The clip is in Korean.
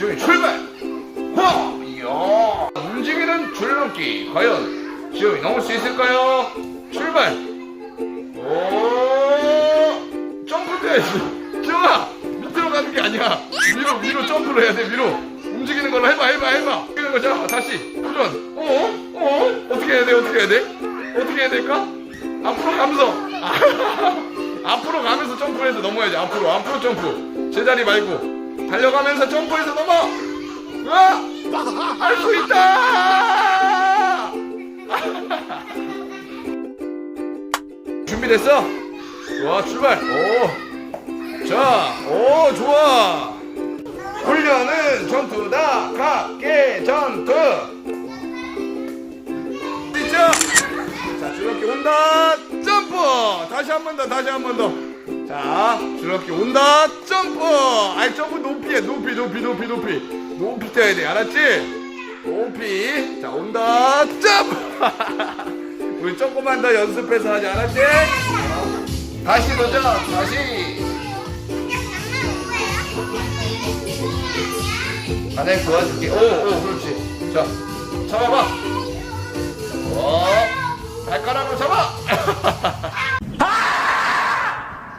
지금 출발! 호 이야 움직이는 줄넘기 과연 지금이 넘을 수 있을까요? 출발! 오 점프도 해야지. 지영아 밑으로 가는 게 아니야. 위로 위로 점프를 해야 돼 위로. 움직이는 걸로 해봐 해봐 해봐. 움직이는 거자 다시. 도전. 어? 어? 어떻게 해야 돼 어떻게 해야 돼? 어떻게 해야 될까? 앞으로 가면서. 앞으로 가면서 점프해서 넘어야지 앞으로. 앞으로 점프. 제자리 말고 달려가면서 점프해서 넘어. 으아 할 수 있다. 준비됐어? 좋아 출발. 오 자 오 좋아. 훈련은 전투다. 각계 전투. 시작 자 줄넘기 온다. 점프. 다시 한 번 더 다시 한 번 더 자 줄넘기 온다. 점프! 아이 점프 높이 해 높이 높이 높이 높이. 높이 뛰어야 돼. 알았지? 높이. 자 온다. 점프! 우리 조금만 더 연습해서 하자. 알았지? 다시 도전 다시. 가장 도와줄게. 오오 그렇지. 자 잡아봐